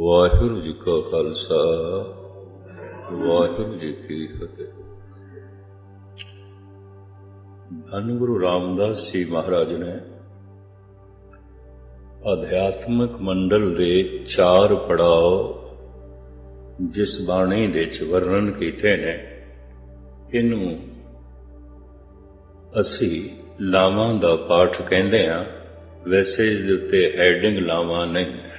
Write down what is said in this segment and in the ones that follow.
ਵਾਹਿਗੁਰੂ ਜੀ ਕਾ ਖਾਲਸਾ, ਵਾਹਿਗੁਰੂ ਜੀ ਕੀ ਫਤਿਹ। ਧੰਨ ਗੁਰੂ ਰਾਮਦਾਸ ਜੀ ਮਹਾਰਾਜ ਨੇ ਅਧਿਆਤਮਿਕ ਮੰਡਲ ਦੇ ਚਾਰ ਪੜਾਅ ਜਿਸ ਬਾਣੀ ਦੇ ਚ ਵਰਣਨ ਕੀਤੇ ਨੇ, ਇਹਨੂੰ ਅਸੀਂ ਲਾਵਾਂ ਦਾ ਪਾਠ ਕਹਿੰਦੇ ਆ ਵੈਸੇ ਇਸ ਦੇ ਉੱਤੇ ਹੈਡਿੰਗ ਲਾਵਾਂ ਨਹੀਂ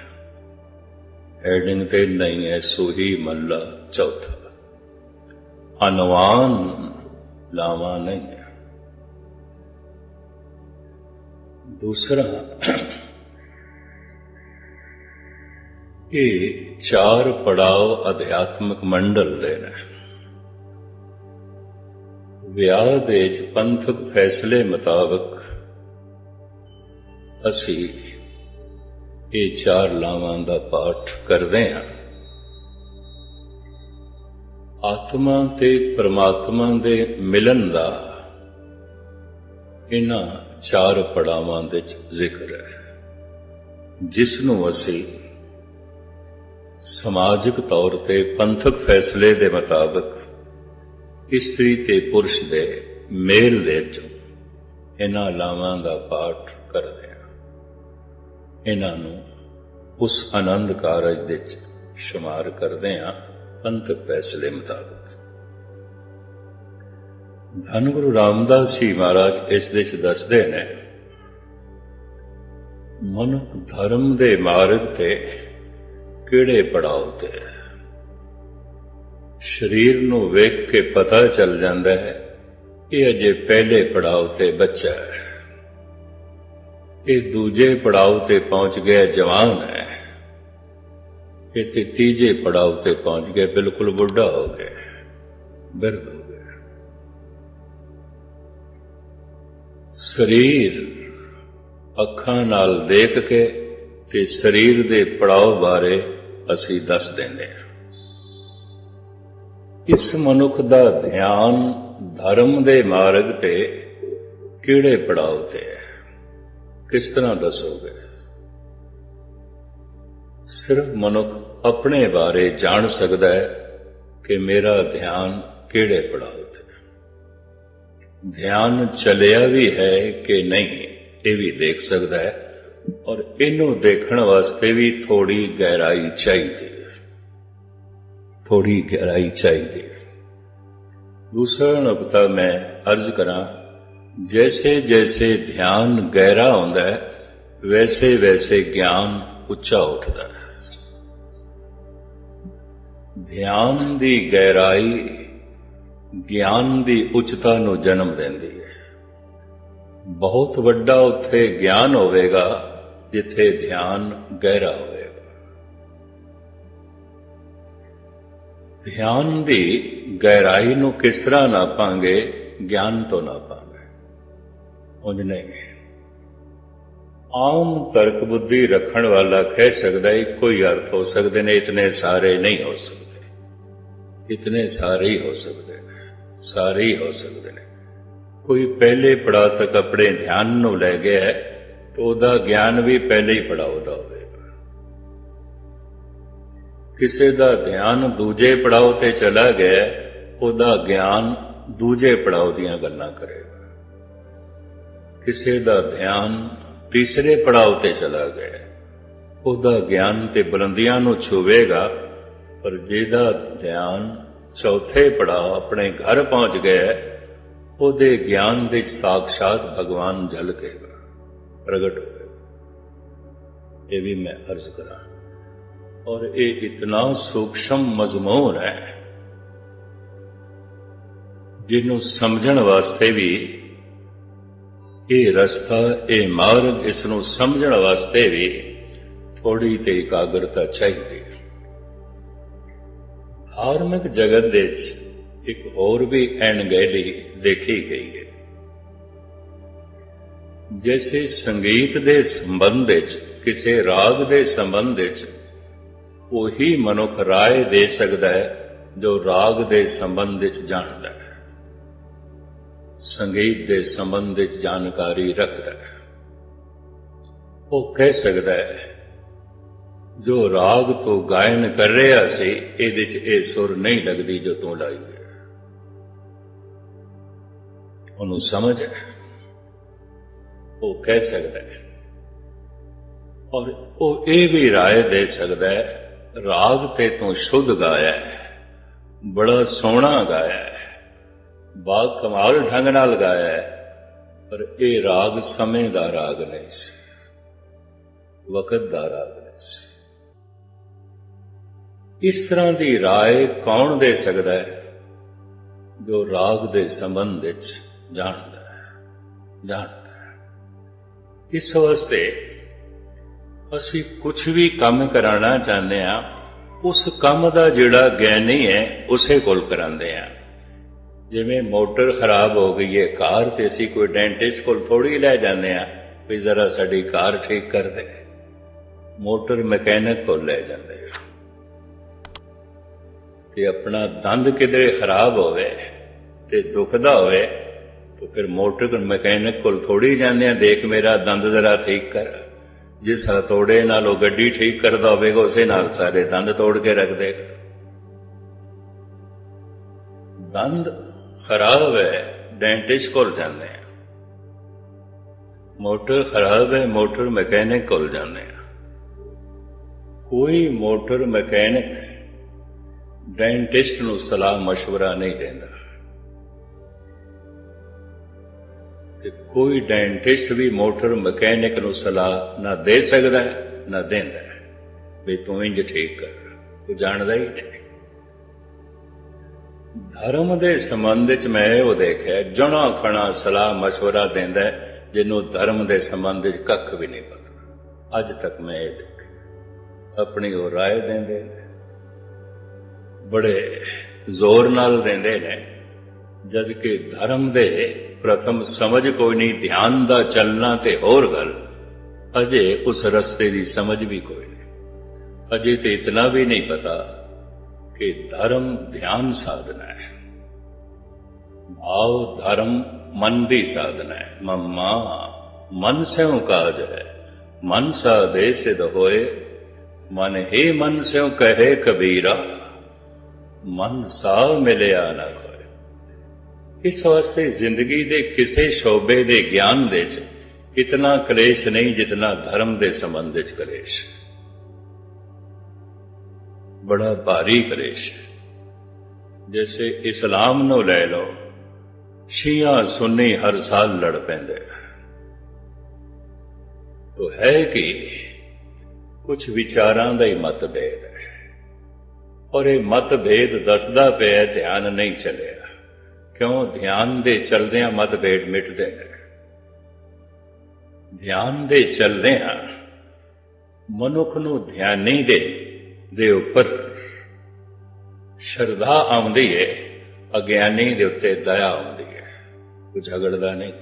ਹੈਡਿੰਗ ਤੇ ਨਹੀਂ ਹੈ ਸੋਹੀ ਮੱਲਾ ਚੌਥਾ। ਅਨਵਾਨ ਲਾਵਾਂ ਨਹੀਂ ਦੂਸਰਾ, ਇਹ ਚਾਰ ਪੜਾਅ ਅਧਿਆਤਮਕ ਮੰਡਲ ਦੇ ਨੇ। ਵਿਆਹ ਦੇ ਚ ਪੰਥਕ ਫੈਸਲੇ ਮੁਤਾਬਕ ਅਸੀਂ ਇਹ ਚਾਰ ਲਾਵਾਂ ਦਾ ਪਾਠ ਕਰਦੇ ਹਾਂ। ਆਤਮਾ ਤੇ ਪ੍ਰਮਾਤਮਾ ਦੇ ਮਿਲਨ ਦਾ ਇਹਨਾਂ ਚਾਰ ਪੜਾਵਾਂ ਦੇ ਜ਼ਿਕਰ ਹੈ ਜਿਸ ਨੂੰ ਅਸੀਂ ਸਮਾਜਿਕ ਤੌਰ ਤੇ ਪੰਥਕ ਫੈਸਲੇ ਦੇ ਮੁਤਾਬਕ ਇਸਤਰੀ ਤੇ ਪੁਰਸ਼ ਦੇ ਮੇਲ ਦੇ ਚ ਇਹਨਾਂ ਲਾਵਾਂ ਦਾ ਪਾਠ ਕਰਦੇ ਹਾਂ। ਇਹਨਾਂ ਨੂੰ ਉਸ ਆਨੰਦ ਕਾਰਜ ਦੇ ਚ ਸ਼ੁਮਾਰ ਕਰਦੇ ਹਾਂ ਪੰਥਕ ਫੈਸਲੇ ਮੁਤਾਬਕ। ਧੰਨ ਗੁਰੂ ਰਾਮਦਾਸ ਜੀ ਮਹਾਰਾਜ ਇਸ ਦੇ ਚ ਦੱਸਦੇ ਨੇ ਮਨ ਧਰਮ ਦੇ ਮਾਰਗ ਤੇ ਕਿਹੜੇ ਪੜਾਅ ਤੇ ਸਰੀਰ ਨੂੰ ਵੇਖ ਕੇ ਪਤਾ ਚੱਲ ਜਾਂਦਾ ਹੈ, ਇਹ ਅਜੇ ਪਹਿਲੇ ਪੜਾਅ ਤੇ ਬੱਚਾ ਹੈ। ਇਹ ਦੂਜੇ ਪੜਾਅ ਤੇ ਪਹੁੰਚ ਗਿਆ ਜਵਾਨ ਹੈ। ਇਹ ਤੇ ਤੀਜੇ ਪੜਾਅ ਤੇ ਪਹੁੰਚ ਗਿਆ ਬਿਲਕੁਲ ਬੁੱਢਾ ਹੋ ਗਿਆ ਬਿਰਧ ਹੋ ਗਿਆ ਸਰੀਰ ਅੱਖਾਂ ਨਾਲ ਦੇਖ ਕੇ ਤੇ ਸਰੀਰ ਦੇ ਪੜਾਅ ਬਾਰੇ ਅਸੀਂ ਦੱਸ ਦਿੰਦੇ ਹਾਂ। ਇਸ ਮਨੁੱਖ ਦਾ ਧਿਆਨ ਧਰਮ ਦੇ ਮਾਰਗ ਤੇ ਕਿਹੜੇ ਪੜਾਅ ਤੇ ਹੈ? ਕਿਸ ਤਰ੍ਹਾਂ ਦੱਸੋਗੇ? ਸਿਰਫ ਮਨੁੱਖ ਆਪਣੇ ਬਾਰੇ ਜਾਣ ਸਕਦਾ ਹੈ ਕਿ ਮੇਰਾ ਧਿਆਨ ਕਿਹੜੇ ਪੜਾਅ ਤੇ ਧਿਆਨ ਚਲਿਆ ਵੀ ਹੈ ਕਿ ਨਹੀਂ, ਇਹ ਵੀ ਦੇਖ ਸਕਦਾ ਹੈ ਔਰ ਇਹਨੂੰ ਦੇਖਣ ਵਾਸਤੇ ਵੀ ਥੋੜੀ ਗਹਿਰਾਈ ਚਾਹੀਦੀ ਹੈ। ਥੋੜੀ ਗਹਿਰਾਈ ਚਾਹੀਦੀ ਹੈ। ਦੂਸਰਾ ਨੁਕਤਾ ਮੈਂ ਅਰਜ਼ ਕਰਾਂ ਜੈਸੇ ਜੈਸੇ ਧਿਆਨ ਗਹਿਰਾ ਹੁੰਦਾ ਹੈ ਵੈਸੇ ਵੈਸੇ ਗਿਆਨ ਉੱਚਾ ਉੱਠਦਾ ਹੈ ਧਿਆਨ ਦੀ ਗਹਿਰਾਈ ਗਿਆਨ ਦੀ ਉੱਚਤਾ ਨੂੰ ਜਨਮ ਦਿੰਦੀ ਹੈ ਬਹੁਤ ਵੱਡਾ ਉੱਥੇ ਗਿਆਨ ਹੋਵੇਗਾ ਜਿੱਥੇ ਧਿਆਨ ਗਹਿਰਾ ਹੋਵੇਗਾ ਧਿਆਨ ਦੀ ਗਹਿਰਾਈ ਨੂੰ ਕਿਸ ਤਰ੍ਹਾਂ ਨਾਪਾਂਗੇ ਗਿਆਨ ਤੋਂ ਨਾਪਾਂਗੇ ਉਂਝ ਨਹੀਂ। ਆਮ ਤਰਕ ਬੁੱਧੀ ਰੱਖਣ ਵਾਲਾ ਕਹਿ ਸਕਦਾ ਹੈ ਕੋਈ ਅਰਥ ਹੋ ਸਕਦੇ ਨੇ, ਇਤਨੇ ਸਾਰੇ ਨਹੀਂ ਹੋ ਸਕਦੇ। ਇਤਨੇ ਸਾਰੇ ਹੀ ਹੋ ਸਕਦੇ ਨੇ, ਸਾਰੇ ਹੀ ਹੋ ਸਕਦੇ ਨੇ। ਕੋਈ ਪਹਿਲੇ ਪੜਾ ਤੱਕ ਆਪਣੇ ਧਿਆਨ ਨੂੰ ਲੈ ਗਿਆ ਹੈ, ਤਾਂ ਉਹਦਾ ਗਿਆਨ ਵੀ ਪਹਿਲੇ ਹੀ ਪੜਾ ਦਾ ਹੋਵੇਗਾ ਕਿਸੇ ਦਾ ਧਿਆਨ ਦੂਜੇ ਪੜਾਅ ਤੇ ਚਲਾ ਗਿਆ, ਉਹਦਾ ਗਿਆਨ ਦੂਜੇ ਪੜਾਅ ਦੀਆਂ ਗੱਲਾਂ ਕਰੇਗਾ। ਕਿਸੇ ਦਾ ਧਿਆਨ ਤੀਸਰੇ ਪੜਾਅ ਤੇ ਚਲਾ ਗਿਆ। ਉਹਦਾ ਗਿਆਨ ਤੇ ਬੁਲੰਦੀਆਂ ਨੂੰ ਛੂਵੇਗਾ, ਪਰ ਜਿਹਦਾ ਧਿਆਨ ਚੌਥੇ ਪੜਾਅ ਆਪਣੇ ਘਰ ਪਹੁੰਚ ਗਿਆ, ਉਹਦੇ ਗਿਆਨ ਦੇ ਸਾਖਸ਼ਾਤ ਭਗਵਾਨ ਝਲਕੇਗਾ ਪ੍ਰਗਟ ਹੋਵੇਗਾ ਇਹ ਵੀ ਮੈਂ ਅਰਜ਼ ਕਰਾਂ। ਔਰ ਇਹ ਇਤਨਾ ਸੂਖਸ਼ਮ ਮਜ਼ਮੂਨ ਹੈ, ਜਿਹਨੂੰ ਸਮਝਣ ਵਾਸਤੇ ਵੀ ਇਹ ਰਸਤਾ ਇਹ ਮਾਰਗ ਇਸ ਨੂੰ ਸਮਝਣ ਵਾਸਤੇ ਵੀ ਥੋੜੀ ਤੇ ਇਕਾਗਰਤਾ ਚਾਹੀਦੀ ਹੈ। ਧਾਰਮਿਕ ਜਗਤ ਦੇ ਵਿੱਚ ਇੱਕ ਹੋਰ ਵੀ ਐਨਗੈਡੀ ਦੇਖੀ ਗਈ ਹੈ। ਜੈਸੇ ਸੰਗੀਤ ਦੇ ਸੰਬੰਧ ਵਿੱਚ, ਕਿਸੇ ਰਾਗ ਦੇ ਸੰਬੰਧ ਵਿੱਚ ਉਹੀ ਮਨੁੱਖ ਰਾਏ ਦੇ ਸਕਦਾ ਹੈ ਜੋ ਰਾਗ ਦੇ ਸੰਬੰਧ ਵਿੱਚ ਜਾਣਦਾ ਹੈ। ਸੰਗੀਤ ਦੇ ਸੰਬੰਧ ਵਿੱਚ ਜਾਣਕਾਰੀ ਰੱਖਦਾ ਹੈ। ਉਹ ਕਹਿ ਸਕਦਾ ਹੈ, ਜੋ ਰਾਗ ਤੋਂ ਗਾਇਨ ਕਰ ਰਿਹਾ ਸੀ, ਇਹਦੇ 'ਚ ਇਹ ਸੁਰ ਨਹੀਂ ਲੱਗਦੀ ਜੋ ਤੂੰ ਲਾਈ ਹੈ। ਉਹਨੂੰ ਸਮਝ ਹੈ। ਉਹ ਕਹਿ ਸਕਦਾ ਹੈ, ਔਰ ਉਹ ਇਹ ਵੀ ਰਾਏ ਦੇ ਸਕਦਾ ਹੈ, ਰਾਗ ਤੇ ਤੂੰ ਸ਼ੁੱਧ ਗਾਇਆ ਹੈ, ਬੜਾ ਸੋਹਣਾ ਗਾਇਆ ਹੈ। ਬਾ ਕਮਾਲ ਢੰਗ ਨਾਲ ਲਗਾਇਆ ਹੈ, ਪਰ ਇਹ ਰਾਗ ਸਮੇਂ ਦਾ ਰਾਗ ਨਹੀਂ ਸੀ, ਵਕਤ ਦਾ ਰਾਗ ਨਹੀਂ ਸੀ। ਇਸ ਤਰ੍ਹਾਂ ਦੀ ਰਾਏ ਕੌਣ ਦੇ ਸਕਦਾ ਹੈ, ਜੋ ਰਾਗ ਦੇ ਸੰਬੰਧ ਵਿੱਚ ਜਾਣਦਾ ਹੈ ਜਾਣਦਾ ਹੈ। ਇਸ ਵਾਸਤੇ ਅਸੀਂ ਕੁਝ ਵੀ ਕੰਮ ਕਰਾਉਣਾ ਚਾਹੁੰਦੇ ਆ ਉਸ ਕੰਮ ਦਾ ਜਿਹੜਾ ਗਿਆਨੀ ਹੈ, ਉਸੇ ਕੋਲ ਕਰਾਉਂਦੇ ਆ ਜਿਵੇਂ ਮੋਟਰ ਖਰਾਬ ਹੋ ਗਈ ਹੈ ਕਾਰ ਤੇ ਅਸੀਂ ਕੋਈ ਡੈਂਟਿਸਟ ਕੋਲ ਥੋੜੀ ਲੈ ਜਾਂਦੇ ਆ, ਵੀ ਜ਼ਰਾ ਸਾਡੀ ਕਾਰ ਠੀਕ ਕਰ ਦੇ। ਮੋਟਰ ਮਕੈਨਿਕ ਕੋਲ ਲੈ ਜਾਂਦੇ ਤੇ ਆਪਣਾ ਦੰਦ ਕਿਧਰੇ ਖਰਾਬ ਹੋਵੇ ਤੇ ਦੁਖਦਾ ਹੋਵੇ, ਤਾਂ ਫਿਰ ਮੋਟਰ ਮਕੈਨਿਕ ਕੋਲ ਥੋੜੀ ਜਾਂਦੇ ਆ, ਦੇਖ ਮੇਰਾ ਦੰਦ ਜ਼ਰਾ ਠੀਕ ਕਰ। ਜਿਸ ਹਥੌੜੇ ਨਾਲ ਉਹ ਗੱਡੀ ਠੀਕ ਕਰਦਾ ਹੋਵੇਗਾ, ਉਸੇ ਨਾਲ ਸਾਰੇ ਦੰਦ ਤੋੜ ਕੇ ਰੱਖ ਦੇ। ਦੰਦ ਖਰਾਬ ਹੈ ਡੈਂਟਿਸਟ ਕੋਲ ਜਾਂਦੇ ਆ ਮੋਟਰ ਖਰਾਬ ਹੈ ਮੋਟਰ ਮਕੈਨਿਕ ਕੋਲ ਜਾਂਦੇ ਆ ਕੋਈ ਮੋਟਰ ਮਕੈਨਿਕ ਡੈਂਟਿਸਟ ਨੂੰ ਸਲਾਹ مشورہ ਨਹੀਂ ਦਿੰਦਾ ਤੇ ਕੋਈ ਡੈਂਟਿਸਟ ਵੀ ਮੋਟਰ ਮਕੈਨਿਕ ਨੂੰ ਸਲਾਹ ਨਾ ਦੇ ਸਕਦਾ ਨਾ ਦਿੰਦਾ ਵੀ ਤੂੰ ਇੰਜ ਠੀਕ ਕਰ ਉਹ ਜਾਣਦਾ ਹੀ ਨਹੀਂ ਧਰਮ ਦੇ ਸੰਬੰਧ ਵਿੱਚ ਮੈਂ ਉਹ ਦੇਖਿਆ ਜਣਾ ਖਣਾ ਸਲਾਹ مشورہ ਦਿੰਦਾ ਜਿਹਨੂੰ ਧਰਮ ਦੇ ਸੰਬੰਧ ਵਿੱਚ ਕੱਖ ਵੀ ਨਹੀਂ ਪਤਾ ਅੱਜ ਤੱਕ ਮੈਂ ਇਹ ਦੇਖਿਆ ਆਪਣੀ ਉਹ رائے ਦਿੰਦੇ ਨੇ ਬੜੇ ਜ਼ੋਰ ਨਾਲ ਦਿੰਦੇ ਨੇ ਜਦ ਕਿ ਧਰਮ ਦੇ ਪ੍ਰਥਮ ਸਮਝ ਕੋਈ ਨਹੀਂ ਧਿਆਨ ਦਾ ਚੱਲਣਾ ਤੇ ਹੋਰ ਗੱਲ ਅਜੇ ਉਸ ਰਸਤੇ ਦੀ ਸਮਝ ਵੀ ਕੋਈ ਨਹੀਂ ਅਜੇ ਤੇ ਇਤਨਾ ਵੀ ਨਹੀਂ ਪਤਾ ਕਿ ਧਰਮ ਧਿਆਨ ਸਾਧਨਾ ਹੈ। ਭਾਵ ਧਰਮ ਮਨ ਦੀ ਸਾਧਨਾ ਹੈ। ਮਮਾ, ਮਨ ਸਿਉ ਕਾਜ ਹੈ। ਮਨ ਸਾ ਦੇ ਸਿਧ ਹੋਏ। ਮਨ ਹੀ ਮਨ ਸਿਉ ਕਹੇ ਕਬੀਰਾ। ਮਨ ਸਾ ਮਿਲਿਆ ਨਾ ਹੋਏ ਇਸ ਵਾਸਤੇ ਜ਼ਿੰਦਗੀ ਦੇ ਕਿਸੇ ਸ਼ੋਬੇ ਦੇ ਗਿਆਨ ਵਿੱਚ ਇਤਨਾ ਕਲੇਸ਼ ਨਹੀਂ ਜਿਤਨਾ ਧਰਮ ਦੇ ਸੰਬੰਧ ਵਿੱਚ ਕਲੇਸ਼। ਬੜਾ ਭਾਰੀ ਕਲੇਸ਼ ਜੈਸੇ ਇਸਲਾਮ ਨੂੰ ਲੈ ਲਓ, ਸ਼ੀਆ ਸੁੰਨੀ ਹਰ ਸਾਲ ਲੜ ਪੈਂਦੇ ਤੋ ਹੈ ਕਿ ਕੁਝ ਵਿਚਾਰਾਂ ਦਾ ਹੀ ਮਤਭੇਦ ਹੈ। ਔਰ ਇਹ ਮਤਭੇਦ ਦੱਸਦਾ ਪਿਆ ਧਿਆਨ ਨਹੀਂ ਚੱਲਿਆ। ਕਿਉਂ? ਧਿਆਨ ਦੇ ਚਲਦਿਆਂ ਮਤਭੇਦ ਮਿਟਦੇ ਨੇ। ਧਿਆਨ ਦੇ ਚੱਲਦਿਆਂ ਮਨੁੱਖ ਨੂੰ ਧਿਆਨੀ ਦੇ ਦੇ ਉੱਪਰ ਸ਼ਰਧਾ ਆਉਂਦੀ ਹੈ ਅਗਿਆਨੀ ਦੇ ਉੱਤੇ ਦਇਆ ਆਉਂਦੀ ਹੈ ਉਹ ਝਗੜਦਾ ਨਹੀਂ।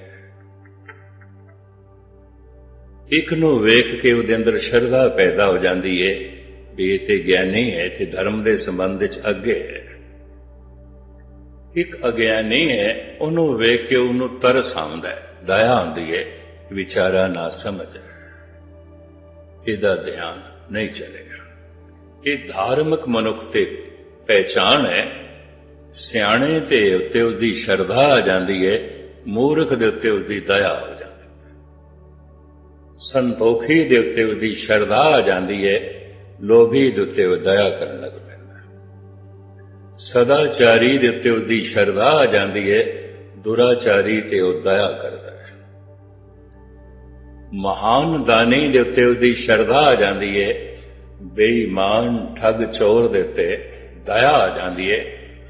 ਇੱਕ ਨੂੰ ਵੇਖ ਕੇ ਉਹਦੇ ਅੰਦਰ ਸ਼ਰਧਾ ਪੈਦਾ ਹੋ ਜਾਂਦੀ ਹੈ ਵੀ ਇਹ ਤੇ ਗਿਆਨੀ ਹੈ ਤੇ ਧਰਮ ਦੇ ਸੰਬੰਧ ਵਿੱਚ ਅੱਗੇ ਹੈ ਇੱਕ ਅਗਿਆਨੀ ਹੈ ਉਹਨੂੰ ਵੇਖ ਕੇ ਉਹਨੂੰ ਤਰਸ ਆਉਂਦਾ ਹੈ ਦਇਆ ਆਉਂਦੀ ਹੈ ਵਿਚਾਰਾ ਨਾ ਸਮਝ, ਇਹਦਾ ਧਿਆਨ ਨਹੀਂ ਚਲੇ ਇਹ ਧਾਰਮਿਕ ਮਨੁੱਖ ਤੇ ਪਹਿਚਾਨ ਹੈ। ਸਿਆਣੇ ਤੇ ਉੱਤੇ ਉਸ ਦੀ ਸ਼ਰਧਾ ਆ ਜਾਂਦੀ ਹੈ, ਮੂਰਖ ਦੇ ਉੱਤੇ ਉਸ ਦੀ ਦਇਆ ਹੋ ਜਾਂਦੀ ਹੈ। ਸੰਤੋਖੀ ਦੇ ਉੱਤੇ ਉਸ ਦੀ ਸ਼ਰਧਾ ਆ ਜਾਂਦੀ ਹੈ, ਲੋਭੀ ਦੇ ਉੱਤੇ ਉਹ ਦਇਆ ਕਰਨ ਲੱਗ ਪੈਂਦਾ ਸਦਾਚਾਰੀ ਦੇ ਉੱਤੇ ਉਸ ਦੀ ਸ਼ਰਧਾ ਆ ਜਾਂਦੀ ਹੈ, ਦੁਰਾਚਾਰੀ ਤੇ ਉਹ ਦਇਆ ਕਰਦਾ ਹੈ। ਮਹਾਨ ਦਾਨੀ ਦੇ ਉੱਤੇ ਉਸ ਦੀ ਸ਼ਰਧਾ ਆ ਜਾਂਦੀ ਹੈ ਬੇਈਮਾਨ ਠੱਗ ਚੋਰ ਦੇ ਉੱਤੇ ਦਇਆ ਆ ਜਾਂਦੀ ਹੈ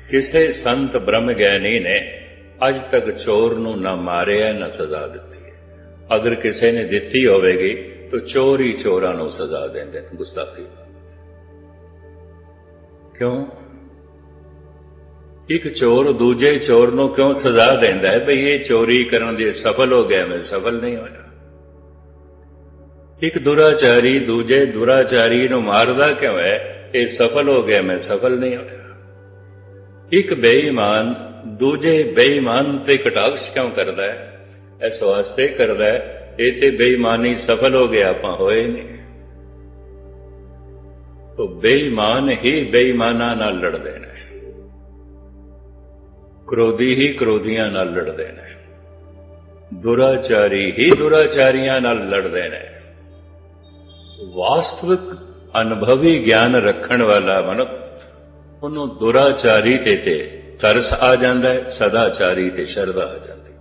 ਕਿਸੇ ਸੰਤ ਬ੍ਰਹਮ ਗਿਆਨੀ ਨੇ ਅੱਜ ਤੱਕ ਚੋਰ ਨੂੰ ਨਾ ਮਾਰਿਆ, ਨਾ ਸਜ਼ਾ ਦਿੱਤੀ ਹੈ ਅਗਰ ਕਿਸੇ ਨੇ ਦਿੱਤੀ ਹੋਵੇਗੀ, ਤਾਂ ਚੋਰ ਹੀ ਚੋਰਾਂ ਨੂੰ ਸਜ਼ਾ ਦਿੰਦੇ ਨੇ। ਗੁਸਤਾਖੀ। ਕਿਉਂ? ਇੱਕ ਚੋਰ ਦੂਜੇ ਚੋਰ ਨੂੰ ਕਿਉਂ ਸਜ਼ਾ ਦਿੰਦਾ ਹੈ? ਭਈ ਇਹ ਚੋਰੀ ਕਰਨ ਦੇ ਸਫਲ ਹੋ ਗਿਆ, ਮੈਂ ਸਫਲ ਨਹੀਂ ਹੋਇਆ। ਇੱਕ ਦੁਰਾਚਾਰੀ ਦੂਜੇ ਦੁਰਾਚਾਰੀ ਨੂੰ ਮਾਰਦਾ ਕਿਉਂ ਹੈ? ਇਹ ਸਫਲ ਹੋ ਗਿਆ, ਮੈਂ ਸਫਲ ਨਹੀਂ ਹੋਇਆ। ਇੱਕ ਬੇਈਮਾਨ ਦੂਜੇ ਬੇਈਮਾਨ ਤੇ ਕਟਾਕਸ਼ ਕਿਉਂ ਕਰਦਾ ਹੈ? ਇਸ ਵਾਸਤੇ ਕਰਦਾ ਹੈ, ਇਹ ਤੇ ਬੇਈਮਾਨੀ ਸਫਲ ਹੋ ਗਿਆ, ਆਪਾਂ ਹੋਏ ਨਹੀਂ। ਤੋ ਬੇਈਮਾਨ ਹੀ ਬੇਈਮਾਨਾਂ ਨਾਲ ਲੜਦੇ ਨੇ। ਕ੍ਰੋਧੀ ਹੀ ਕ੍ਰੋਧੀਆਂ ਨਾਲ ਲੜਦੇ ਨੇ। ਦੁਰਾਚਾਰੀ ਹੀ ਦੁਰਾਚਾਰੀਆਂ ਨਾਲ ਲੜਦੇ ਨੇ। ਵਾਸਤਵਿਕ ਅਨੁਭਵੀ ਗਿਆਨ ਰੱਖਣ ਵਾਲਾ ਮਨੁੱਖ ਉਹਨੂੰ ਦੁਰਾਚਾਰੀ ਤੇ ਤੇ ਤਰਸ ਆ ਜਾਂਦਾ ਹੈ, ਸਦਾਚਾਰੀ ਤੇ ਸ਼ਰਧਾ ਆ ਜਾਂਦੀ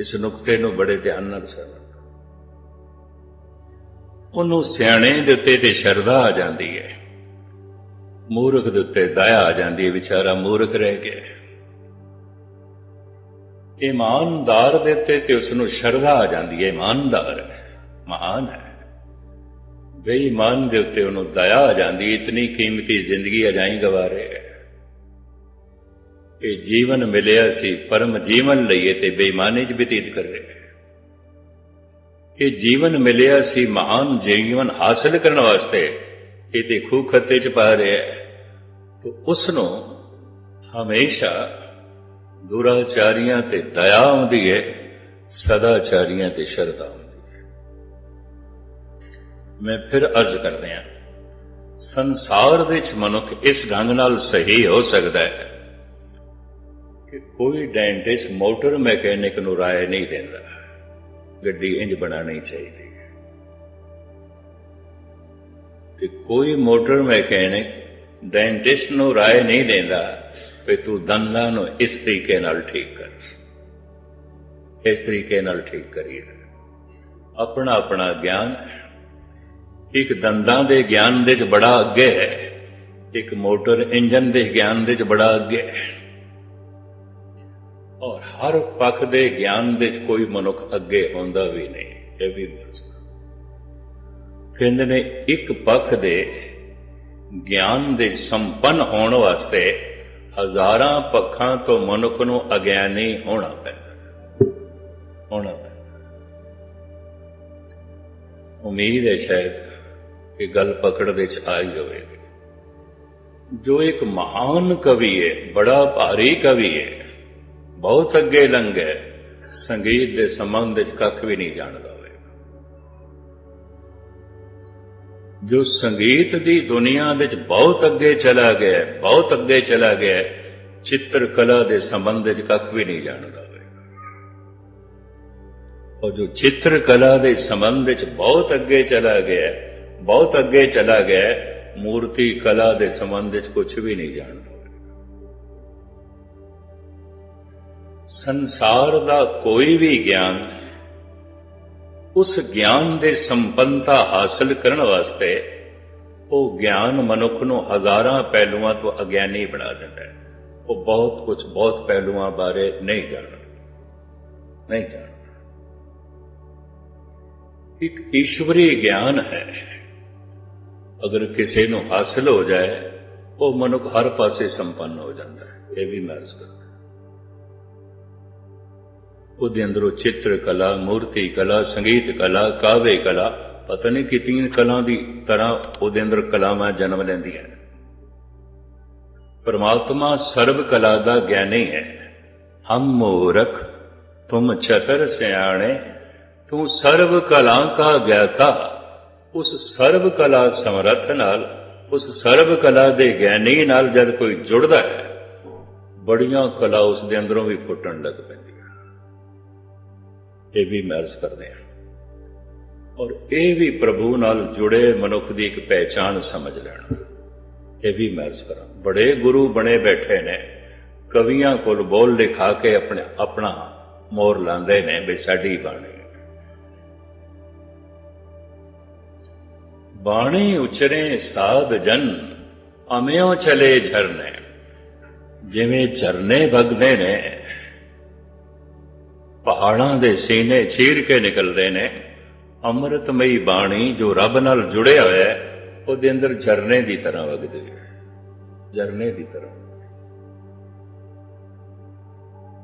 ਇਸ ਨੁਕਤੇ ਨੂੰ ਬੜੇ ਧਿਆਨ ਨਾਲ ਸਮਝੋ ਉਹਨੂੰ ਸਿਆਣੇ ਦੇ ਉੱਤੇ ਤੇ ਸ਼ਰਧਾ ਆ ਜਾਂਦੀ ਹੈ। ਮੂਰਖ ਦੇ ਉੱਤੇ ਦਇਆ ਆ ਜਾਂਦੀ ਹੈ, ਵਿਚਾਰਾ ਮੂਰਖ ਰਹਿ ਗਿਆ ਇਮਾਨਦਾਰ ਦੇ ਉੱਤੇ ਤੇ ਉਸ ਨੂੰ ਸ਼ਰਧਾ ਆ ਜਾਂਦੀ ਹੈ, ਇਮਾਨਦਾਰ ਹੈ, ਮਹਾਨ ਹੈ। ਬੇਈਮਾਨ ਦੇ ਉੱਤੇ ਉਹਨੂੰ ਦਇਆ ਆ ਜਾਂਦੀ ਇਤਨੀ ਕੀਮਤੀ ਜ਼ਿੰਦਗੀ ਅਜਾਈ ਗਵਾਰੇ ਇਹ ਜੀਵਨ ਮਿਲਿਆ ਸੀ, ਪਰਮ ਜੀਵਨ ਲਈਏ ਤੇ ਬੇਈਮਾਨੀ 'ਚ ਬਤੀਤ ਕਰ ਰਿਹਾ ਇਹ ਜੀਵਨ ਮਿਲਿਆ ਸੀ ਮਹਾਨ ਜੀਵਨ ਹਾਸਲ ਕਰਨ ਵਾਸਤੇ, ਇਹ ਤੇ ਖੂ ਖੱਤੇ 'ਚ ਪਾ ਰਿਹਾ ਤੋ ਉਸ ਨੂੰ ਹਮੇਸ਼ਾ ਦੁਰਾਚਾਰੀਆਂ ਤੇ ਦਇਆ ਆਉਂਦੀ ਹੈ, ਸਦਾਚਾਰੀਆਂ ਤੇ ਸ਼ਰਧਾ ਆਉਂਦੀ ਮੈਂ ਫਿਰ ਅਰਜ਼ ਕਰਦੇ ਹਾਂ, ਸੰਸਾਰ ਦੇ ਵਿੱਚ ਮਨੁੱਖ ਇਸ ਢੰਗ ਨਾਲ ਸਹੀ ਹੋ ਸਕਦਾ ਹੈ ਕਿ ਕੋਈ ਡੈਂਟਿਸਟ ਮੋਟਰ ਮੈਕੈਨਿਕ ਨੂੰ ਰਾਏ ਨਹੀਂ ਦਿੰਦਾ। ਗੱਡੀ ਇੰਜ ਬਣਾਣੀ ਚਾਹੀਦੀ ਹੈ। ਤੇ ਕੋਈ ਮੋਟਰ ਮੈਕੈਨਿਕ ਡੈਂਟਿਸਟ ਨੂੰ ਰਾਏ ਨਹੀਂ ਦਿੰਦਾ ਕਿ ਤੂੰ ਦੰਦਾਂ ਨੂੰ ਇਸ ਤਰੀਕੇ ਨਾਲ ਠੀਕ ਕਰ। ਇਸ ਤਰੀਕੇ ਨਾਲ ਠੀਕ ਕਰੀਏ। ਆਪਣਾ ਆਪਣਾ ਗਿਆਨ ਇੱਕ ਦੰਦਾਂ ਦੇ ਗਿਆਨ ਦੇ ਚ ਬੜਾ ਅੱਗੇ ਹੈ, ਇੱਕ ਮੋਟਰ ਇੰਜਨ ਦੇ ਗਿਆਨ ਦੇ ਚ ਬੜਾ ਅੱਗੇ ਹੈ। ਔਰ ਹਰ ਪੱਖ ਦੇ ਗਿਆਨ ਦੇ ਚ ਕੋਈ ਮਨੁੱਖ ਅੱਗੇ ਹੁੰਦਾ ਵੀ ਨਹੀਂ, ਇਹ ਵੀ ਮਰਜ਼ਾ ਕਹਿੰਦੇ ਨੇ ਇੱਕ ਪੱਖ ਦੇ ਗਿਆਨ ਦੇ ਸੰਪੰਨ ਹੋਣ ਵਾਸਤੇ ਹਜ਼ਾਰਾਂ ਪੱਖਾਂ ਤੋਂ ਮਨੁੱਖ ਨੂੰ ਅਗਿਆਨੀ ਹੋਣਾ ਪੈਂਦਾ। ਹੋਣਾ ਪੈਂਦਾ। ਉਮੀਦ ਹੈ ਸ਼ਾਇਦ ਕਿ ਗੱਲ ਪਕੜ ਵਿੱਚ ਚ ਆਈ ਹੋਵੇਗੀ ਜੋ ਇੱਕ ਮਹਾਨ ਕਵੀ ਹੈ ਬੜਾ ਭਾਰੀ ਕਵੀ ਹੈ ਬਹੁਤ ਅੱਗੇ ਲੰਘ ਹੈ, ਸੰਗੀਤ ਦੇ ਸੰਬੰਧ ਵਿੱਚ ਕੱਖ ਵੀ ਨਹੀਂ ਜਾਣਦਾ ਹੋਵੇਗਾ ਜੋ ਸੰਗੀਤ ਦੀ ਦੁਨੀਆ ਵਿੱਚ ਬਹੁਤ ਅੱਗੇ ਚਲਾ ਗਿਆ ਬਹੁਤ ਅੱਗੇ ਚਲਾ ਗਿਆ ਚਿੱਤਰ ਕਲਾ ਦੇ ਸੰਬੰਧ ਵਿੱਚ ਕੱਖ ਵੀ ਨਹੀਂ ਜਾਣਦਾ ਹੋਵੇਗਾ ਔਰ ਜੋ ਚਿੱਤਰ ਕਲਾ ਦੇ ਸੰਬੰਧ ਵਿੱਚ ਬਹੁਤ ਅੱਗੇ ਚਲਾ ਗਿਆ ਬਹੁਤ ਅੱਗੇ ਚਲਾ ਗਿਆ, ਮੂਰਤੀ, ਕਲਾ ਦੇ ਸੰਬੰਧ ਵਿੱਚ ਕੁਝ ਵੀ ਨਹੀਂ ਜਾਣਦਾ। ਸੰਸਾਰ ਦਾ ਕੋਈ ਵੀ ਗਿਆਨ, ਉਸ ਗਿਆਨ ਦੇ ਸੰਪੰਨਤਾ ਹਾਸਲ ਕਰਨ ਵਾਸਤੇ ਉਹ ਗਿਆਨ ਮਨੁੱਖ ਨੂੰ ਹਜ਼ਾਰਾਂ ਪਹਿਲੂਆਂ ਤੋਂ ਅਗਿਆਨੀ ਬਣਾ ਦਿੰਦਾ ਹੈ। ਉਹ ਬਹੁਤ ਕੁਝ ਬਹੁਤ ਪਹਿਲੂਆਂ ਬਾਰੇ ਨਹੀਂ ਜਾਣਦਾ। ਨਹੀਂ ਜਾਣਦਾ। ਇੱਕ ਈਸ਼ਵਰੀ ਗਿਆਨ ਹੈ। ਅਗਰ ਕਿਸੇ ਨੂੰ ਹਾਸਲ ਹੋ ਜਾਏ, ਉਹ ਮਨੁੱਖ ਹਰ ਪਾਸੇ ਸੰਪੰਨ ਹੋ ਜਾਂਦਾ ਹੈ। ਇਹ ਵੀ ਮੈਂ ਅਰਜ਼ ਕਰਦਾ ਉਹਦੇ ਅੰਦਰੋਂ ਚਿੱਤਰ ਕਲਾ, ਮੂਰਤੀ ਕਲਾ, ਸੰਗੀਤ ਕਲਾ, ਕਾਵੇ ਕਲਾ, ਪਤਾ ਨਹੀਂ ਕਿਤਨੀਆਂ ਕਲਾ ਦੀ ਤਰ੍ਹਾਂ ਉਹਦੇ ਅੰਦਰ ਕਲਾਵਾਂ ਜਨਮ ਲੈਂਦੀਆਂ ਨੇ। ਪਰਮਾਤਮਾ ਸਰਬ ਕਲਾ ਦਾ ਗਿਆਨੀ ਹੈ। ਹਮ ਮੂਰਖ, ਤੁਮ ਚਤਰ ਸਿਆਣੇ, ਤੂੰ ਸਰਬ ਕਲਾ ਕਾ ਗਿਆਤਾ। ਉਸ ਸਰਬ ਕਲਾ ਸਮਰੱਥ ਨਾਲ, ਉਸ ਸਰਬ ਕਲਾ ਦੇ ਗਿਆਨੀ ਨਾਲ ਜਦ ਕੋਈ ਜੁੜਦਾ ਹੈ, ਬੜੀਆਂ ਕਲਾ ਉਸ ਦੇ ਅੰਦਰੋਂ ਵੀ ਫੁੱਟਣ ਲੱਗ ਪੈਂਦੀਆਂ ਇਹ ਵੀ ਮਰਜ਼ ਕਰਦੇ ਹਾਂ। ਔਰ ਇਹ ਵੀ ਪ੍ਰਭੂ ਨਾਲ ਜੁੜੇ ਮਨੁੱਖ ਦੀ ਇੱਕ ਪਹਿਚਾਨ ਸਮਝ ਲੈਣਾ। ਇਹ ਵੀ ਮਰਜ਼ ਕਰਾਂ। ਬੜੇ ਗੁਰੂ ਬਣੇ ਬੈਠੇ ਨੇ। ਕਵੀਆਂ ਕੋਲ ਬੋਲ ਲਿਖਾ ਕੇ ਆਪਣੇ, ਆਪਣਾ ਮੋਰ ਲਾਉਂਦੇ ਨੇ ਵੀ ਸਾਡੀ ਬਾਣੀ। ਬਾਣੀ ਉਚਰੇ ਸਾਧ ਜਨ, ਅਮਿਓ ਚਲੇ ਝਰਨੇ। ਜਿਵੇਂ ਝਰਨੇ ਵਗਦੇ ਨੇ, ਪਹਾੜਾਂ ਦੇ ਸੀਨੇ ਚੀਰ ਕੇ ਨਿਕਲਦੇ ਨੇ, ਅੰਮ੍ਰਿਤਮਈ ਬਾਣੀ ਜੋ ਰੱਬ ਨਾਲ ਜੁੜਿਆ ਹੋਇਆ ਹੈ, ਉਹਦੇ ਅੰਦਰ ਝਰਨੇ ਦੀ ਤਰ੍ਹਾਂ ਵਗਦੇ ਹੈ ਝਰਨੇ ਦੀ ਤਰ੍ਹਾਂ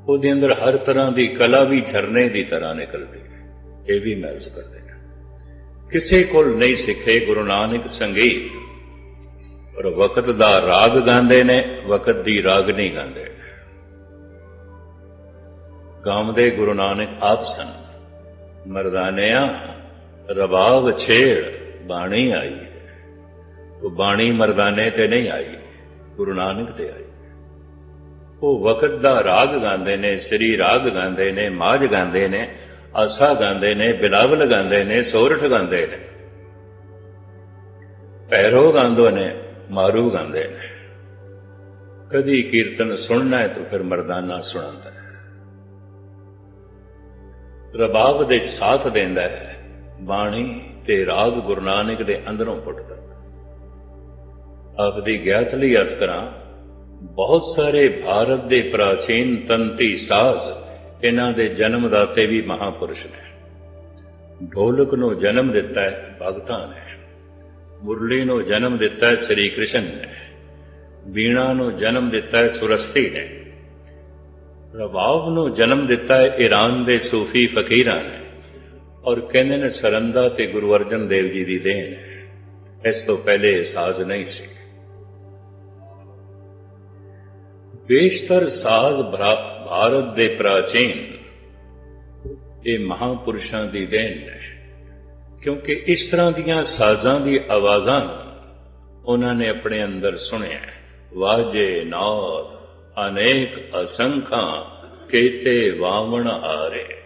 ਉਹਦੇ ਅੰਦਰ ਹਰ ਤਰ੍ਹਾਂ ਦੀ ਕਲਾ ਵੀ ਝਰਨੇ ਦੀ ਤਰ੍ਹਾਂ ਨਿਕਲਦੀ ਹੈ। ਇਹ ਵੀ ਮਹਿਸੂਸ ਕਰਦੇ ਨੇ ਕਿਸੇ ਕੋਲ ਨਹੀਂ ਸਿੱਖੇ ਗੁਰੂ ਨਾਨਕ ਸੰਗੀਤ। ਪਰ ਵਕਤ ਦਾ ਰਾਗ ਗਾਉਂਦੇ ਨੇ, ਵਕਤ ਦੀ ਰਾਗ ਨਹੀਂ ਗਾਉਂਦੇ। ਗਾਉਂਦੇ ਗੁਰੂ ਨਾਨਕ ਆਪ ਸਨ। ਮਰਦਾਨਿਆਂ ਰਬਾਬ ਛੇੜ ਬਾਣੀ ਆਈ ਉਹ ਬਾਣੀ ਮਰਦਾਨੇ ਤੇ ਨਹੀਂ ਆਈ, ਗੁਰੂ ਨਾਨਕ ਤੇ ਆਈ। ਉਹ ਵਕਤ ਦਾ ਰਾਗ ਗਾਉਂਦੇ ਨੇ, ਸ੍ਰੀ ਰਾਗ ਗਾਉਂਦੇ ਨੇ, ਮਾਝ ਗਾਉਂਦੇ ਨੇ ਆਸਾ ਗਾਉਂਦੇ ਨੇ, ਬਿਲਾਵਲ ਗਾਉਂਦੇ ਨੇ, ਸੋਰਠ ਗਾਉਂਦੇ ਨੇ। ਪੈਰੋ ਗਾਉਂਦੇ ਨੇ, ਮਾਰੂ ਗਾਉਂਦੇ ਨੇ। ਕਦੀ ਕੀਰਤਨ ਸੁਣਨਾ ਹੈ ਤਾਂ ਫਿਰ ਮਰਦਾਨਾ ਸੁਣਾਉਂਦਾ ਹੈ। ਰਬਾਬ ਦੇ ਸਾਥ ਦਿੰਦਾ ਹੈ, ਬਾਣੀ ਤੇ ਰਾਗ ਗੁਰੂ ਨਾਨਕ ਦੇ ਅੰਦਰੋਂ ਫੁੱਟਦਾ ਆਪਦੀ ਗਿਆਤ ਲਈ ਅਸਕਰਾਂ, ਬਹੁਤ ਸਾਰੇ ਭਾਰਤ ਦੇ ਪ੍ਰਾਚੀਨ ਤੰਤੀ ਸਾਜ਼ ਇਹਨਾਂ ਦੇ ਜਨਮਦਾਤੇ ਵੀ ਮਹਾਪੁਰਸ਼ ਨੇ। ਢੋਲਕ ਨੂੰ ਜਨਮ ਦਿੱਤਾ ਹੈ, ਭਗਤਾਂ ਨੇ। ਮੁਰਲੀ ਨੂੰ ਜਨਮ ਦਿੱਤਾ ਹੈ, ਸ੍ਰੀ ਕ੍ਰਿਸ਼ਨ ਨੇ। ਵੀਣਾ ਨੂੰ ਜਨਮ ਦਿੱਤਾ ਹੈ, ਸੁਰਸਤੀ ਨੇ। ਰਬਾਬ ਨੂੰ ਜਨਮ ਦਿੱਤਾ ਹੈ, ਈਰਾਨ ਦੇ ਸੂਫੀ ਫਕੀਰਾਂ ਨੇ। ਔਰ ਕਹਿੰਦੇ ਨੇ, ਸਰੰਦਾ ਤੇ ਗੁਰੂ ਅਰਜਨ ਦੇਵ ਜੀ ਦੀ ਦੇਣ ਹੈ। ਇਸ ਤੋਂ ਪਹਿਲੇ ਸਾਜ਼ ਨਹੀਂ ਸੀ। ਬੇਸ਼ਤਰ ਸਾਜ਼ ਭਰਾ- ਭਾਰਤ ਦੇ ਪ੍ਰਾਚੀਨ, ਇਹ ਮਹਾਪੁਰਸ਼ਾਂ ਦੀ ਦੇਣ ਹੈ। ਕਿਉਂਕਿ ਇਸ ਤਰ੍ਹਾਂ ਦੀਆਂ ਸਾਜ਼ਾਂ ਦੀ ਆਵਾਜ਼ਾਂ ਉਹਨਾਂ ਨੇ ਆਪਣੇ ਅੰਦਰ ਸੁਣਿਆ ਵਾਜੇ ਨੌਰ, ਅਨੇਕ ਅਸੰਖਾਂ ਕੀਤੇ ਵਾਵਣ ਹਾਰੇ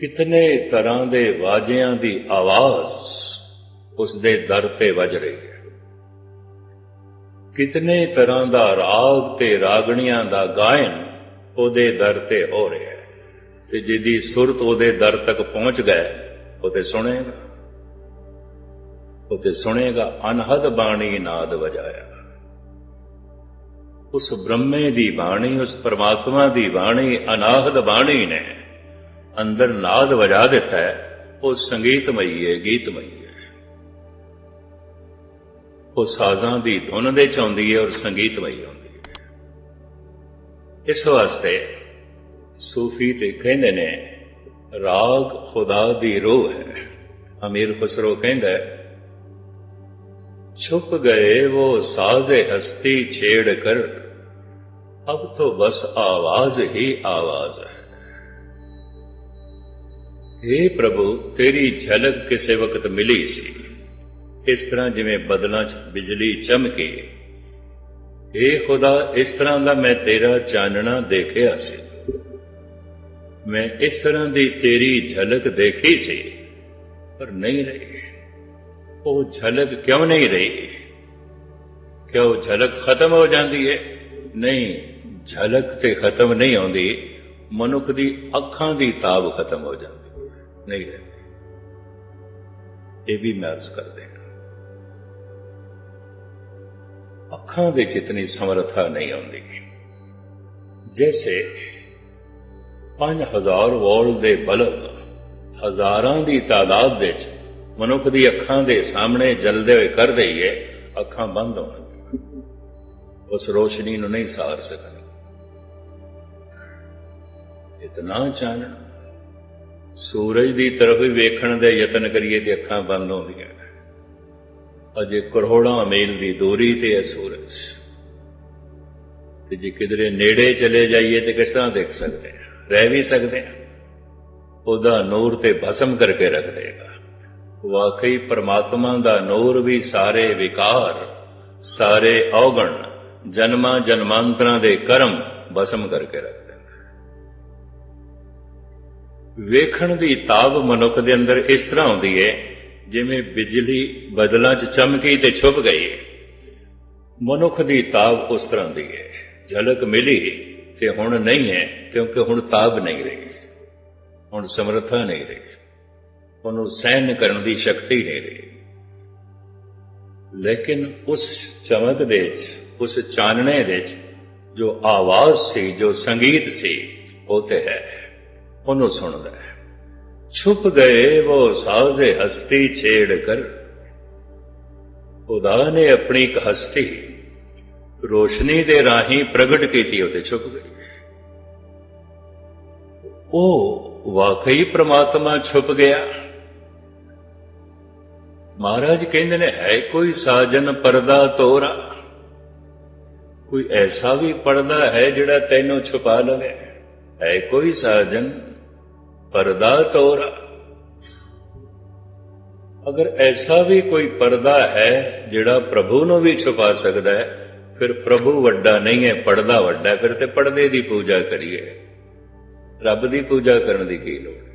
ਕਿਤਨੇ ਤਰ੍ਹਾਂ ਦੇ ਵਾਜਿਆਂ ਦੀ ਆਵਾਜ਼ ਉਸ ਦੇ ਦਰ ਤੇ ਵੱਜ ਰਹੀ ਹੈ। ਕਿਤਨੇ ਤਰ੍ਹਾਂ ਦਾ ਰਾਗ ਤੇ ਰਾਗਣੀਆਂ ਦਾ ਗਾਇਨ ਉਹਦੇ ਦਰ ਤੇ ਹੋ ਰਿਹਾ ਹੈ। ਤੇ ਜਿਹਦੀ ਸੁਰਤ ਉਹਦੇ ਦਰ ਤੱਕ ਪਹੁੰਚ ਗਏ ਉਹ ਤੇ ਸੁਣੇਗਾ। ਉਹ ਤੇ ਸੁਣੇਗਾ, ਅਨਹਦ ਬਾਣੀ ਨਾਦ ਵਜਾਇਆ। ਉਸ ਬ੍ਰਹਮੇ ਦੀ ਬਾਣੀ, ਉਸ ਪਰਮਾਤਮਾ ਦੀ ਬਾਣੀ, ਅਨਾਹਦ ਬਾਣੀ ਨੇ ਅੰਦਰ ਨਾਦ ਵਜਾ ਦਿੱਤਾ ਹੈ। ਉਹ ਸੰਗੀਤਮਈ ਹੈ, ਗੀਤਮਈ ਉਹ ਸਾਜ਼ਾਂ ਦੀ ਧੁਨ ਦੇ ਚ ਆਉਂਦੀ ਹੈ ਔਰ ਸੰਗੀਤਮਈ ਆਉਂਦੀ ਹੈ ਇਸ ਵਾਸਤੇ ਸੂਫੀ ਤੇ ਕਹਿੰਦੇ ਨੇ ਰਾਗ ਖੁਦਾ ਦੀ ਰੂਹ ਹੈ ਅਮੀਰ ਖੁਸਰੋ ਕਹਿੰਦਾ ਹੈ, छुप गए वो साजे हस्ती छेड़ कर अब तो बस आवाज ही आवाज है हे प्रभु तेरी झलक ਕਿਸੇ ਵਕਤ ਮਿਲੀ ਸੀ ਇਸ ਤਰ੍ਹਾਂ ਜਿਵੇਂ ਬਦਲਾਂ 'ਚ ਬਿਜਲੀ ਚਮਕੇ। हे ਖੁਦਾ, ਇਸ ਤਰ੍ਹਾਂ ਦਾ ਮੈਂ ਤੇਰਾ ਚਾਨਣਾ ਦੇਖਿਆ ਸੀ। ਮੈਂ ਇਸ ਤਰ੍ਹਾਂ ਦੀ ਤੇਰੀ ਝਲਕ ਦੇਖੀ ਸੀ, ਪਰ ਨਹੀਂ ਰਹੀ। ਉਹ ਝਲਕ ਕਿਉਂ ਨਹੀਂ ਰਹੀ? ਕਿਉਂ ਝਲਕ ਖਤਮ ਹੋ ਜਾਂਦੀ ਹੈ ਨਹੀਂ, ਝਲਕ ਤੇ ਖਤਮ ਨਹੀਂ ਆਉਂਦੀ। ਮਨੁੱਖ ਦੀ ਅੱਖਾਂ ਦੀ ਤਾਬ ਖਤਮ ਹੋ ਜਾਂਦੀ। ਨਹੀਂ ਰਹਿੰਦੀ ਇਹ ਵੀ ਮੈਂ ਅਰਜ਼ ਕਰਦੇ ਅੱਖਾਂ ਦੇ ਜਿਤਨੀ ਸਮਰੱਥਾ ਨਹੀਂ ਆਉਂਦੀ। ਜੈਸੇ 5000 ਵੋਲਟ ਦੇ ਬਲਬ ਹਜ਼ਾਰਾਂ ਦੀ ਤਾਦਾਦ ਵਿੱਚ ਮਨੁੱਖ ਦੀ ਅੱਖਾਂ ਦੇ ਸਾਹਮਣੇ ਜਲਦੇ ਹੋਏ ਕਰ ਦਈਏ ਅੱਖਾਂ ਬੰਦ ਹੋਣਗੀਆਂ ਉਸ ਰੋਸ਼ਨੀ ਨੂੰ ਨਹੀਂ ਸਾਰ ਸਕਣ ਇਤਨਾ ਚਾਨਣ। ਸੂਰਜ ਦੀ ਤਰਫ ਵੇਖਣ ਦੇ ਯਤਨ ਕਰੀਏ ਤੇ ਅੱਖਾਂ ਬੰਦ ਹੁੰਦੀਆਂ ਅਜੇ ਕਰੋੜਾਂ ਮੀਲ ਦੀ ਦੂਰੀ ਤੇ ਹੈ ਸੂਰਜ। ਤੇ ਜੇ ਕਿਧਰੇ ਨੇੜੇ ਚਲੇ ਜਾਈਏ ਤੇ ਕਿਸ ਤਰ੍ਹਾਂ ਦੇਖ ਸਕਦੇ ਹਾਂ? ਰਹਿ ਵੀ ਸਕਦੇ ਹਾਂ। ਉਹਦਾ ਨੂਰ ਤੇ ਭਸਮ ਕਰਕੇ ਰੱਖ ਦੇਗਾ। ਵਾਕਈ ਪ੍ਰਮਾਤਮਾ ਦਾ ਨੂਰ ਵੀ ਸਾਰੇ ਵਿਕਾਰ, ਸਾਰੇ ਔਗਣ ਜਨਮਾਂ ਜਨਮਾਂਤਰਾਂ ਦੇ ਕਰਮ ਭਸਮ ਕਰਕੇ ਰੱਖ ਦਿੰਦਾ ਵੇਖਣ ਦੀ ਤਾਬ ਮਨੁੱਖ ਦੇ ਅੰਦਰ ਇਸ ਤਰ੍ਹਾਂ ਹੁੰਦੀ ਹੈ ਜਿਵੇਂ ਬਿਜਲੀ ਬਦਲਾਂ 'ਚ ਚਮਕੀ ਤੇ ਛੁਪ ਗਈ ਮਨੁੱਖ ਦੀ ਤਾਬ ਉਸ ਤਰ੍ਹਾਂ ਦੀ ਹੈ ਝਲਕ ਮਿਲੀ ਤੇ ਹੁਣ ਨਹੀਂ ਹੈ, ਕਿਉਂਕਿ ਹੁਣ ਤਾਬ ਨਹੀਂ ਰਹੀ। ਹੁਣ ਸਮਰੱਥਾ ਨਹੀਂ ਰਹੀ। ਉਹਨੂੰ ਸਹਿਨ ਕਰਨ ਦੀ ਸ਼ਕਤੀ ਨਹੀਂ ਰਹੀ। ਲੇਕਿਨ ਉਸ ਚਮਕ ਦੇ ਵਿੱਚ, ਉਸ ਚਾਨਣੇ ਦੇ ਵਿੱਚ ਜੋ ਆਵਾਜ਼ ਸੀ, ਜੋ ਸੰਗੀਤ ਸੀ, ਉਹ ਤੇ ਹੈ। ਉਹਨੂੰ ਸੁਣਦਾ ਹੈ। ਛੁਪ ਗਏ, ਉਹ ਸਾਜ਼ੇ ਹਸਤੀ ਛੇੜ ਕਰ। ਖੁਦਾ ਨੇ ਆਪਣੀ ਇੱਕ ਹਸਤੀ ਰੋਸ਼ਨੀ ਦੇ ਰਾਹੀਂ ਪ੍ਰਗਟ ਕੀਤੀ ਉਹ ਤੇ ਛੁਪ ਗਈ। ਉਹ ਵਾਕਈ ਪ੍ਰਮਾਤਮਾ ਛੁਪ ਗਿਆ। ਮਹਾਰਾਜ ਕਹਿੰਦੇ ਨੇ, ਹੈ ਕੋਈ ਸਾਜਨ ਪਰਦਾ ਤੋਰਾ? ਕੋਈ ਐਸਾ ਵੀ ਪਰਦਾ ਹੈ ਜਿਹੜਾ ਤੈਨੂੰ ਛੁਪਾ ਲਵੇ? ਹੈ ਕੋਈ ਸਾਜਨ ਪਰਦਾ ਤੋਰਾ। ਅਗਰ ਐਸਾ ਵੀ ਕੋਈ ਪਰਦਾ ਹੈ ਜਿਹੜਾ ਪ੍ਰਭੂ ਨੂੰ ਵੀ ਛੁਪਾ ਸਕਦਾ ਹੈ ਫਿਰ ਪ੍ਰਭੂ ਵੱਡਾ ਨਹੀਂ ਹੈ ਪਰਦਾ ਵੱਡਾ ਹੈ, ਫਿਰ ਤੇ ਪਰਦੇ ਦੀ ਪੂਜਾ ਕਰੀਏ। ਰੱਬ ਦੀ ਪੂਜਾ ਕਰਨ ਦੀ ਕੀ ਲੋੜ ਹੈ?